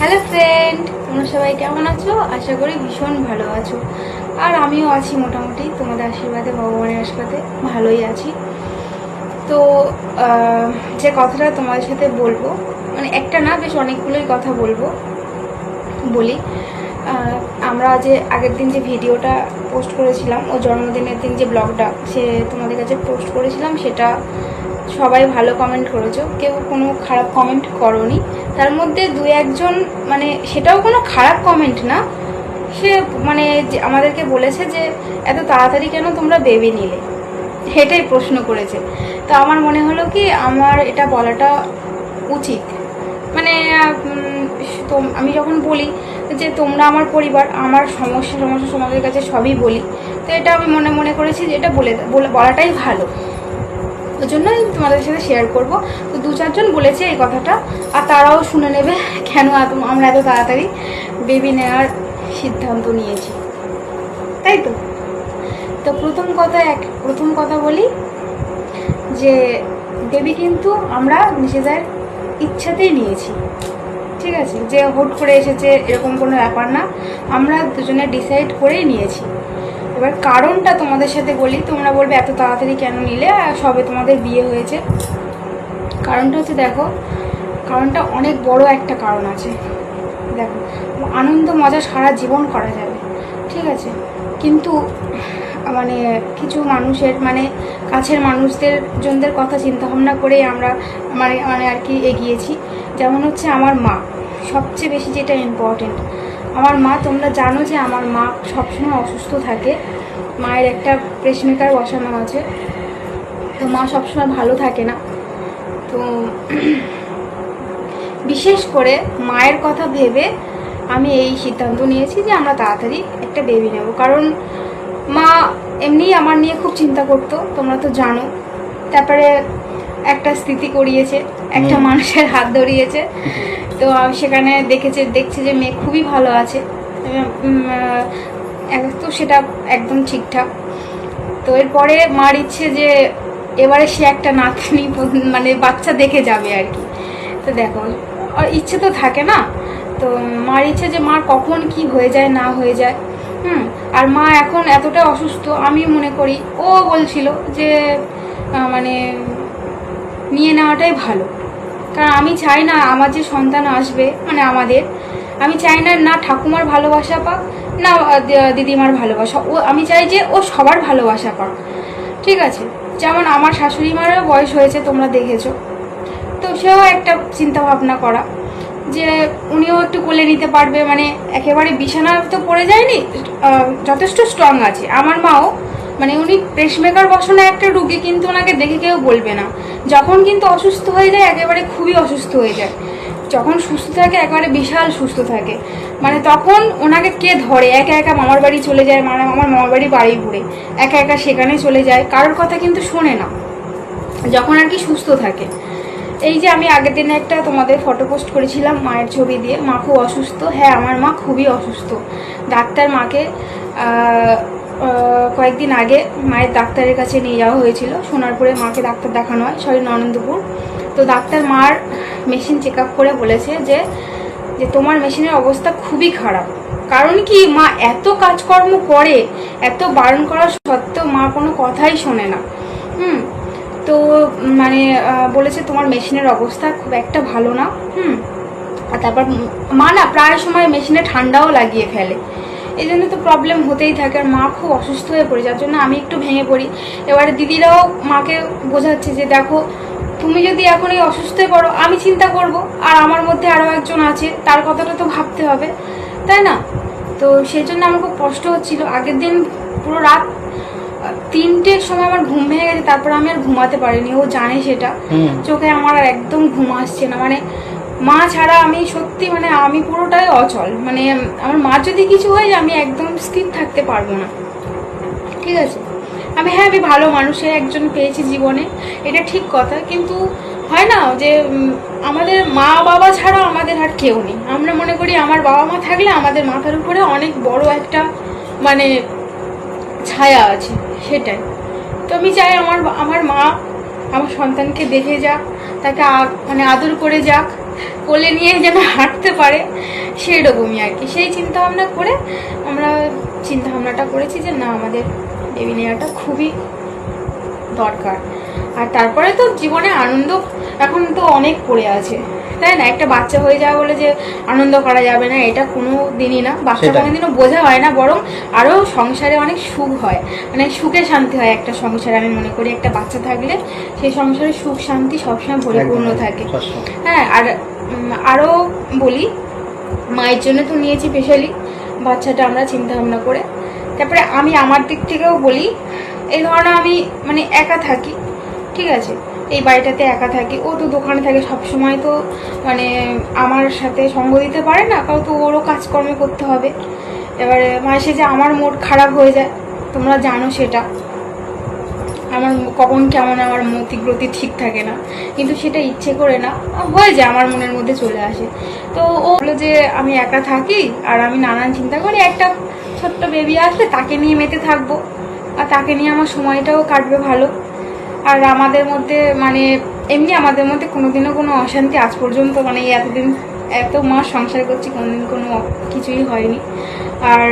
Hello friend তোমরা সবাই কেমন আছো? আশা করি ভীষণ ভালো আছো। আর আমিও আছি মোটামুটি। তোমাদের আশীর্বাদে, ভগবানের আশীর্বাদে ভালোই আছি। তো যে কথাটা তোমাদের সাথে বলব মানে একটা না, বেশ অনেকগুলোই কথা বলব, বলি। আমরা যে আগের দিন যে ভিডিওটা পোস্ট করেছিলাম, ও জন্মদিনের দিন যে ব্লগটা সে তোমাদের কাছে পোস্ট করেছিলাম, সেটা সবাই ভালো কমেন্ট করেছ। কেউ কোনো খারাপ কমেন্ট করনি। তার মধ্যে দু একজন মানে সেটাও কোনো খারাপ কমেন্ট না। সে মানে আমাদেরকে বলেছে যে, এত তাড়াতাড়ি কেন তোমরা বেবি নিলে? এটাই প্রশ্ন করেছে। তো আমার মনে হলো কি, আমার এটা বলাটা উচিত। মানে আমি যখন বলি যে, তোমরা আমার পরিবার, আমার সমস্যা সমস্যা তোমাদের কাছে সবই বলি। তো এটা আমি মনে মনে করেছি যে, এটা বলে, বলাটাই ভালো। ওই জন্য তোমাদের সাথে শেয়ার করব। তো দু চারজন বলেছে এই কথাটা, আর তারাও শুনে নেবে কেন আমরা এত তাড়াতাড়ি বেবি নেওয়ার সিদ্ধান্ত নিয়েছি। তাই তো? তো প্রথম কথা এক, প্রথম কথা বলি যে বেবি কিন্তু আমরা নিজেদের ইচ্ছাতেই নিয়েছি। ঠিক আছে? যে হুট করে এসেছে, এরকম কোনো ব্যাপার না। আমরা দুজনে ডিসাইড করেই নিয়েছি। এবার কারণটা তোমাদের সাথে বলি, তোমরা বলবে এত তাড়াতাড়ি কেন নিলে? সবে তোমাদের বিয়ে হয়েছে। কারণটা হচ্ছে দেখো, কারণটা অনেক বড় একটা কারণ আছে। দেখো, আনন্দ, মজা সারা জীবন করা যাবে, ঠিক আছে? কিন্তু মানে কিছু মানুষের মানে কাছের মানুষদের জনদের কথা চিন্তা ভাবনা করেই আমরা মানে মানে আর কি এগিয়েছি। যেমন হচ্ছে আমার মা। সবচেয়ে বেশি যেটা ইম্পর্টেন্ট আমার মা, তোমরা জানো যে আমার মা সবসময় অসুস্থ থাকে। মায়ের একটা প্রেসমেকার বসানো আছে। তো মা সবসময় ভালো থাকে না। তো বিশেষ করে মায়ের কথা ভেবে আমি এই সিদ্ধান্ত নিয়েছি যে আমরা তাড়াতাড়ি একটা বেবি নেব। কারণ মা এমনিই আমার নিয়ে খুব চিন্তা করতো, তোমরা তো জানো। তারপরে একটা স্থিতি করিয়েছে একটা মানুষের হাত ধরিয়েছে। তো সেখানে দেখেছে দেখছে যে মেয়ে খুবই ভালো আছে। তো সেটা একদম ঠিকঠাক। তো এরপরে মার ইচ্ছে যে এবারে সে একটা নাতনি মানে বাচ্চা দেখে যাবে আর কি। তো দেখো আর ইচ্ছে তো থাকে না। তো মার ইচ্ছে যে মার কখন কি হয়ে যায় না হয়ে যায়। হুম আর মা এখন এতটা অসুস্থ আমি মনে করি ও বলছিল যে মানে নিয়ে নেওয়াটাই ভালো। কারণ আমি চাই না আমার যে সন্তান আসবে মানে আমাদের, আমি চাই না না ঠাকুমার ভালোবাসা পাক, না দিদিমার ভালোবাসা। ও, আমি চাই যে ও সবার ভালোবাসা পাক। ঠিক আছে? যেমন আমার শাশুড়ি মারও বয়স হয়েছে, তোমরা দেখেছ। তো সেও একটা চিন্তা ভাবনা করা যে উনিও একটু কোলে নিতে পারবে মানে একেবারে বিছানা তো পড়ে যায়নি যথেষ্ট স্ট্রং আছে। আমার মাও মানে উনি প্রেসমেকার বসানো একটা রুগী, কিন্তু ওনাকে দেখে কেউ বলবে না। যখন কিন্তু অসুস্থ হয়ে যায়, একেবারে খুবই অসুস্থ হয়ে যায়। যখন সুস্থ থাকে, একেবারে বিশাল সুস্থ থাকে। মানে তখন ওনাকে কে ধরে? একা একা মামার বাড়ি চলে যায় মানে আমার মামার বাড়ি বাড়ি ঘুরে একা একা সেখানে চলে যায়, কারোর কথা কিন্তু শোনে না। যখন আর কি সুস্থ থাকে। এই যে আমি আগের দিনে একটা তোমাদের ফটো পোস্ট করেছিলাম, মায়ের ছবি দিয়ে, মা খুব অসুস্থ। হ্যাঁ আমার মা খুবই অসুস্থ। ডাক্তার মাকে কয়েকদিন আগে মায়ের ডাক্তারের কাছে নিয়ে যাওয়া হয়েছিল। সোনারপুরে মাকে ডাক্তার দেখানো হয়। সরি, নরেন্দ্রপুর। তো ডাক্তার মার মেশিন চেক করে বলেছে যে যে তোমার মেশিনের অবস্থা খুবই খারাপ। কারণ কি, মা এত কাজকর্ম করে, এত বারণ করা সত্ত্বেও মা কোনো কথাই শোনে না। হুম, তো মানে বলেছে তোমার মেশিনের অবস্থা খুব একটা ভালো না। হুম, আর তারপর মা না প্রায় সময় মেশিনে ঠান্ডাও লাগিয়ে ফেলে। এই জন্য তো প্রবলেম হতেই থাকে আর মা খুব অসুস্থ হয়ে পড়ে যার জন্য আমি একটু ভেঙে পড়ি। এবারে দিদিরাও মাকে বোঝাচ্ছে যে দেখো তুমি যদি এখন এই অসুস্থ হয়ে পড়ো আমি চিন্তা করব। আর আমার মধ্যে আরও একজন আছে তার কথাটা তো ভাবতে হবে। তাই না? তো সেই জন্য আমার খুব কষ্ট হচ্ছিল। আগের দিন পুরো রাত তিনটের সময় আমার ঘুম ভেঙে গেছে তারপর আমি আর ঘুমাতে পারিনি। ও জানে সেটা। চোখে আমার আর একদম ঘুম আসছে না। মানে মা ছাড়া আমি সত্যি মানে আমি পুরোটাই অচল। মানে আমার মা যদি কিছু হয়, আমি একদম স্থির থাকতে পারব না। ঠিক আছে? আমি হ্যাঁ আমি ভালো মানুষের একজন পেয়েছি জীবনে, এটা ঠিক কথা। কিন্তু হয় না যে আমাদের মা বাবা ছাড়া আমাদের আর কেউ নেই। আমরা মনে করি আমার বাবা মা থাকলে আমাদের মাথার উপরে অনেক বড় একটা মানে ছায়া আছে, সেটাই। তো আমি চাই আমার আমার মা আমার সন্তানকে দেখে যাক, তাকে মানে আদর করে যাক, কোলে নিয়ে যেন হাঁটতে পারে সেই রকমই আর কি। সেই চিন্তা ভাবনা করে আমরা চিন্তা ভাবনাটা করেছি যে না, আমাদের দেবী নেওয়াটা খুবই দরকার। আর তারপরে তো জীবনে আনন্দ এখন তো অনেক পড়ে আছে। তাই না? একটা বাচ্চা হয়ে যাওয়া বলে যে আনন্দ করা যাবে না এটা কোনো দিনই না। বাচ্চা। কোনোদিনও বোঝা হয় না বরং আরও সংসারে অনেক সুখ হয়। মানে সুখে শান্তি হয় একটা সংসারে। আমি মনে করি একটা বাচ্চা থাকলে সেই সংসারে সুখ শান্তি সবসময় পরিপূর্ণ থাকে। হ্যাঁ আর আরও বলি মায়ের জন্য তো নিয়েছি স্পেশালি বাচ্চাটা আমরা চিন্তা ভাবনা করে। তারপরে আমি আমার দিক থেকেও বলি এই ধরনের আমি মানে একা থাকি ঠিক আছে? এই বাড়িটাতে একা থাকি। ও তো দোকানে থাকে সব সময় তো মানে আমার সাথে সঙ্গ দিতে পারে না, কারণ তো ওরও কাজকর্ম করতে হবে। এবারে মাসে যে আমার মুড খারাপ হয়ে যায়, তোমরা জানো সেটা। আমার কখন কেমন আমার মতিগ্রতি ঠিক থাকে না। কিন্তু সেটা ইচ্ছে করে না, হয়ে যায় আমার মনের মধ্যে চলে আসে। তো ও বলল যে, আমি একা থাকি আর আমি নানান চিন্তা করি একটা ছোট্ট বেবি আসলে তাকে নিয়ে মেতে থাকব। আর তাকে নিয়ে আমার সময়টাও কাটবে ভালো। আর আমাদের মধ্যে মানে এমনি আমাদের মধ্যে কোনোদিনও কোনো অশান্তি আজ পর্যন্ত মানে এতদিন, এত মাস সংসার করছি, কোনোদিন কোনো কিছুই হয়নি। আর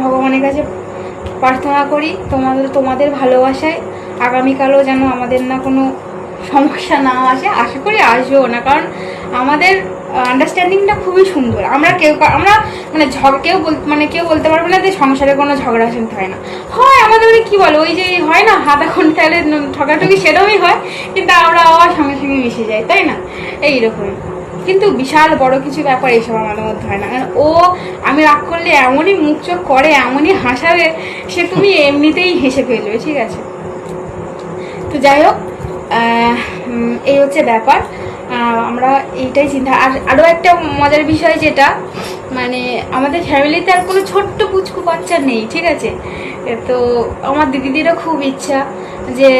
ভগবানের কাছে প্রার্থনা করি তোমাদের তোমাদের ভালোবাসায় আগামীকালও যেন আমাদের না কোনো সমস্যা না আসে। আশা করি আসবেও না, কারণ আমাদের আন্ডারস্ট্যান্ডিংটা খুবই সুন্দর। আমরা কেউ আমরা মানে কেউ মানে কেউ বলতে পারবে না যে সংসারে কোনো ঝগড়া শান্তি হয় না। হয় আমাদের কি বলে, ওই যে হয় না, হাত এখন তাহলে ঠকাঠকি সেরকমই হয়, কিন্তু আমরা আবার সঙ্গে সঙ্গে মিশে যাই, তাই না? এইরকমই। কিন্তু বিশাল বড় কিছু ব্যাপার এইসব আমাদের মধ্যে হয় না। কারণ ও, আমি রাগ করলে এমনই মুখ চোখ করে, এমনই হাসাবে, সে তুমি এমনিতেই হেসে ফেলবে, ঠিক আছে? তো যাই হোক এই হচ্ছে ব্যাপার। আমরা এইটাই চিন্তা। আর আরও একটা মজার বিষয় যেটা মানে আমাদের ফ্যামিলিতে আর কোনো ছোট্ট পুচকু বাচ্চা নেই, ঠিক আছে? তো আমার দিদিদেরও খুব ইচ্ছা যে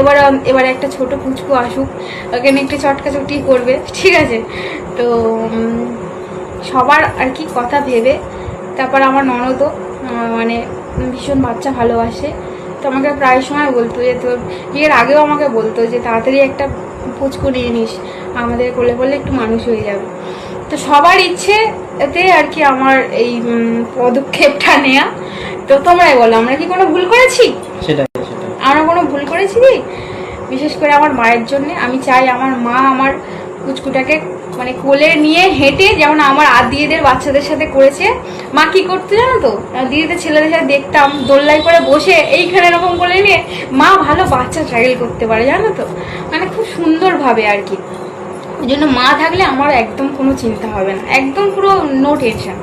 এবার এবার একটা ছোট পুচকু আসুক, ওকে নিয়ে একটু চটকাচটকি করবে, ঠিক আছে? তো সবার আর কি কথা ভেবে, তারপর আমার ননদও মানে ভীষণ বাচ্চা ভালোবাসে। তো আমাকে প্রায় সময় বলতো যে, তোর বিয়ের আগেও আমাকে বলতো যে, তাড়াতাড়ি একটা পুচকু নিয়ে নিস। আমাদের করলে বললে একটু মানুষ হয়ে যাবে। তো সবার ইচ্ছে এতে আর কি আমার এই পদক্ষেপটা নেয়া। তো তোমরাই বলো আমরা কি কোনো ভুল করেছি? সেটাই আমরা কোনো ভুল করেছি বিশেষ করে আমার মায়ের জন্য। আমি চাই আমার মা আমার কুচকুটাকে মানে কোলে নিয়ে হেঁটে যেমন আমার আর দিদিদের বাচ্চাদের সাথে করেছে। মা কি করতে জানো তো? দিদিদের ছেলেদের সাথে দেখতাম দোল্লাই করে বসে এইখানে এরকম কোলে নিয়ে মা ভালো বাচ্চা ট্রাইল করতে পারে, জানো তো? মানে খুব সুন্দরভাবে আর কি। ওই জন্য মা থাকলে আমার একদম কোনো চিন্তা হবে না। একদম পুরো নো টেনশন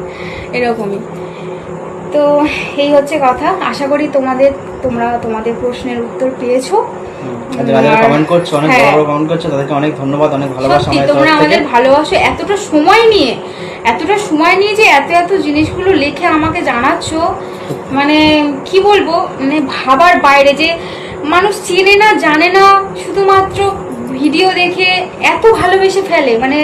এরকমই। তো এই হচ্ছে কথা। আশা করি তোমাদের, তোমরা তোমাদের প্রশ্নের উত্তর পেয়েছ। যারা যারা কমেন্ট করছ অনেক হ্যাঁ। বড় বড় কমেন্ট করছ তাদেরকে অনেক ধন্যবাদ অনেক ভালোবাসা আমাদের তোমরা আমাদের ভালোবাসো এতটা সময় নিয়ে এতটা সময় নিয়ে যে এত এত জিনিসগুলো লিখে আমাকে জানাচ্ছ মানে কি বলব মানে ভাবার বাইরে যে মানুষ চেনে না জানে না শুধুমাত্র ভিডিও দেখে এত ভালোবেসে ফেলে মানে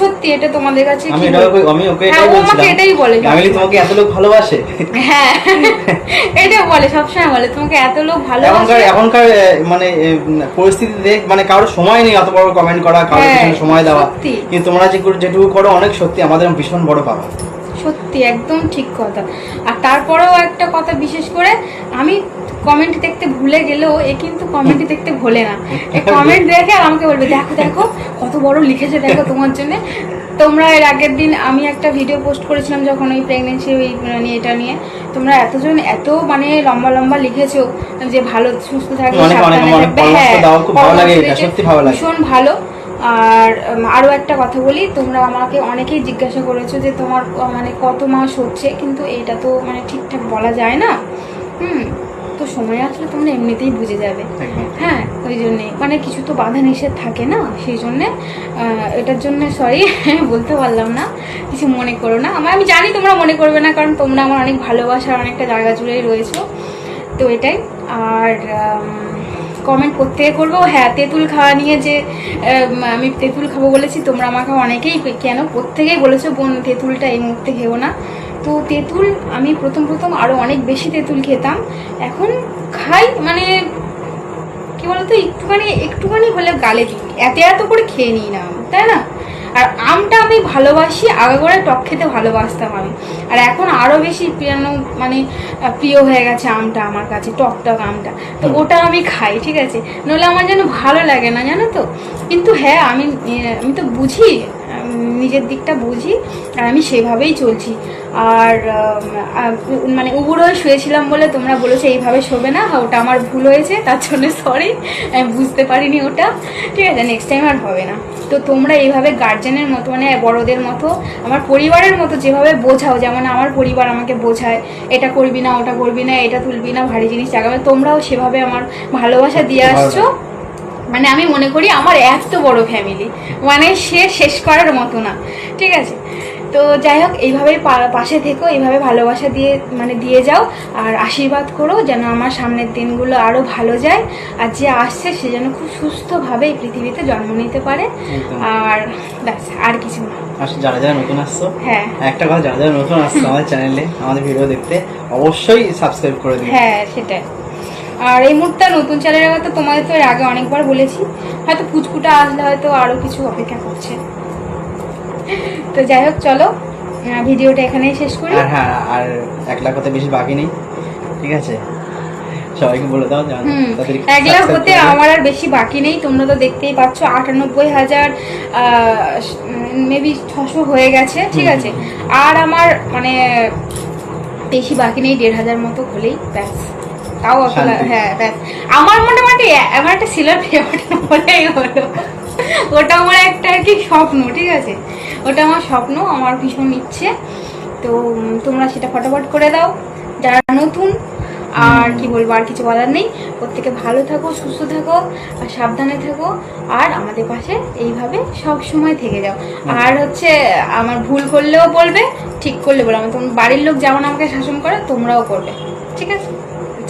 সত্যি এটা তোমাদের কাছে আমি এটা আমি ওকে হ্যাঁ, এটাই আমাকে বলছিলাম। এটাই বলে আমি তোমাকে এত লোক ভালোবাসে? হ্যাঁ এটা বলে সবসময় বলে তোমাকে এত লোক ভালোবাসে। এখনকার এখনকার মানে পরিস্থিতি দেখ মানে কারোর সময় নেই অত বড় কমেন্ট করা কারোর হ্যাঁ, সময় দেওয়া। কিন্তু তোমরা যে যেটুকু করো অনেক সত্যি আমাদের ভীষণ বড় পাওয়া সত্যি একদম ঠিক কথা। আর তারপরেও একটা কথা বিশেষ করে আমি কমেন্ট দেখতে ভুলে গেলেও এ কিন্তু কমেন্ট দেখতে ভোলে না। কমেন্ট দেখে আমাকে বলবে দেখো দেখো কত বড় লিখেছে দেখো তোমার জন্য। তোমরা এর আগের দিন আমি একটা ভিডিও পোস্ট করেছিলাম যখন ওই প্রেগনেন্সি ওই মানে এটা নিয়ে। তোমরা এতজন এত মানে লম্বা লম্বা লিখেছো যে ভালো সুস্থ থাকবে হ্যাঁ। ভীষণ ভালো। আর আরও একটা কথা বলি তোমরা আমাকে অনেকেই জিজ্ঞাসা করেছ যে তোমার মানে কত মাস হচ্ছে কিন্তু এটা তো মানে ঠিকঠাক বলা যায় না। হুম তো সময় আসলে তোমরা এমনিতেই বুঝে যাবে। হ্যাঁ ওই জন্যে মানে কিছু তো বাধা নিষেধ থাকে না সেই জন্যে এটার জন্য সরি বলতে পারলাম না কিছু মনে করো না। আমার আমি জানি তোমরা মনে করবে না কারণ তোমরা আমার অনেক ভালোবাসার অনেকটা জায়গা জুড়েই রয়েছো তো এটাই। আর কমেন্ট প্রত্যেকে করব। হ্যাঁ তেঁতুল খাওয়া নিয়ে যে আমি তেঁতুল খাব বলেছি, তোমরা আমাকে অনেকেই কেন? প্রত্যেকেই বলেছ, বোন, তেঁতুলটা এই মুহূর্তে খেও না। তো তেঁতুল, আমি প্রথম প্রথম আরও অনেক বেশি তেঁতুল খেতাম। এখন খাই মানে কি বলতো, একটুখানি একটুখানি হলে গালে এত এত করে খেয়ে নিই না তাই না? আর আমটা আমি ভালোবাসি আগে করে টক খেতে ভালোবাসতাম আমি। আর এখন আরও বেশি প্রিয়ানো মানে প্রিয় হয়ে গেছে আমটা আমার কাছে টক টক আমটা। তো। ওটা আমি খাই ঠিক আছে? নইলে আমার যেন ভালো লাগে না জানো তো? কিন্তু হ্যাঁ আমি আমি তো বুঝি নিজের দিকটা বুঝি আর আমি সেভাবেই চলছি। আর মানে উবুর শুয়েছিলাম বলে তোমরা বলেছ এইভাবে শোবে না হ্যাঁ, ওটা আমার ভুল হয়েছে তার জন্য সরি আমি বুঝতে পারিনি ওটা। ঠিক আছে নেক্সট টাইম আর হবে না। তো তোমরা এইভাবে গার্জেনের মতো মানে বড়দের মতো আমার পরিবারের মতো যেভাবে বোঝাও যেমন আমার পরিবার আমাকে বোঝায় এটা করবি না ওটা করবি না এটা তুলবি না ভারী জিনিস লাগাবে তোমরাও সেভাবে আমার ভালোবাসা দিয়ে আসছো। মানে আমি মনে করি আমার এত বড় ফ্যামিলি মানে সে শেষ করার মতো না। ঠিক আছে? তো যাই হোক এইভাবেই পাশে থেকো এইভাবে ভালোবাসা দিয়ে মানে দিয়ে যাও। আর আশীর্বাদ করো যেন আমার সামনের দিনগুলো আরও ভালো যায়। আর যে আসছে সে যেন খুব সুস্থভাবে এই পৃথিবীতে জন্ম নিতে পারে। আর ব্যাস আর কিছু না। যারা যারা নতুন আসছো হ্যাঁ। একটা কথা যারা যারা নতুন আসছো আমাদের চ্যানেলে আমাদের ভিডিও দেখতে অবশ্যই সাবস্ক্রাইব করে দিন হ্যাঁ সেটাই। আর এই মুহূর্তে নতুন চ্যানেলের কথা তোমাদের তো এর আগে অনেকবার বলেছি হয়তো পুচকুটা আসলে হয়তো আরও কিছু অপেক্ষা করছে। তো যাই হোক চলো ভিডিওটা এখানেই শেষ করি। আর হ্যাঁ আর এক লাখ হতে বেশি বাকি নেই ঠিক আছে? সবাইকে বলে দাও এক লাখ হতে আমার আর বেশি বাকি নেই তোমরা তো দেখতেই পাচ্ছ আটানব্বই হাজার মেবি ছশো হয়ে গেছে ঠিক আছে? আর আমার মানে বেশি বাকি নেই দেড় হাজার মতো হলেই ব্যাস। তাও হ্যাঁ ব্যাস। আমার মোটামুটি আমার একটা সিলার হলো। ওটা আমার একটা আর কি স্বপ্ন ঠিক আছে? ওটা আমার স্বপ্ন আমার ভীষণ ইচ্ছে। তো তোমরা সেটা ফটাফট করে দাও যারা নতুন আর কি বলব আর কিছু বলার নেই। প্রত্যেকে ভালো থাকো সুস্থ থাকো আর সাবধানে থাকো আর আমাদের পাশে এইভাবে সব সময় থেকে যাও। আর হচ্ছে আমার ভুল করলেও বলবে ঠিক করলে বলবে। আমার তোমার বাড়ির লোক যেমন আমাকে শাসন করে তোমরাও করবে ঠিক আছে?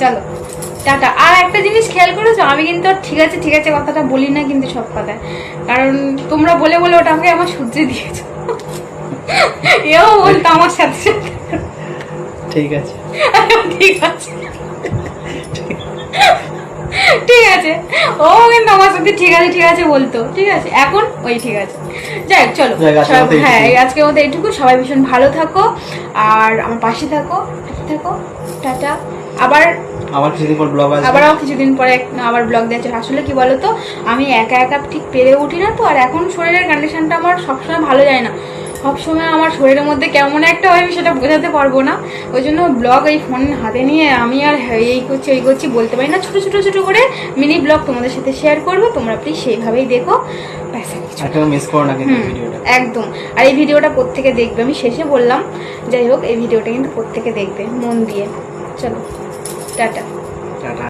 চলো। টাটা। আর একটা জিনিস খেয়াল করেছ? আমি কিন্তু ঠিক আছে ঠিক আছে কথাটা বলি না কিন্তু সব কথা কারণ তোমরা বলে বলে ওটা আমাকে আমার সূত্রে দিয়েছ। এও বলতো আমার সাথে সাথে। ঠিক আছে। ঠিক আছে। ঠিক আছে। ও কিন্তু আমার সাথে ঠিক আছে ঠিক আছে বলতো। ঠিক আছে। এখন ওই ঠিক আছে। যাই চলো। হ্যাঁ আজকের মতো এইটুকু। সবাই ভীষণ ভালো থাকো। আর আমার পাশে থাকো থাকো। টাটা। আবার আমার কিছুদিন পর ব্লগ আসবে। আবারও কিছুদিন পরে আবার ব্লগ দিয়েছে। আসলে কি বলতো? আমি একা একা ঠিক পেরে উঠি না তো আর এখন শরীরের কন্ডিশনটা আমার সবসময় ভালো যায় না। সবসময় আমার শরীরের মধ্যে কেমন একটা হয় আমি সেটা বোঝাতে পারব না। ওই জন্য ব্লগ এই ফোন হাতে নিয়ে আমি আর এই করছি ওই করছি বলতে পারি না। ছোট ছোট ছোট করে মিনি ব্লগ তোমাদের সাথে শেয়ার করব। তোমরা প্লিজ সেইভাবেই দেখো। একদম। আর এই ভিডিওটা প্রত্যেকে দেখবে। আমি শেষে বললাম। যাই হোক এই ভিডিওটা কিন্তু প্রত্যেকে দেখবে মন দিয়ে। চলো। টাটা। টাটা।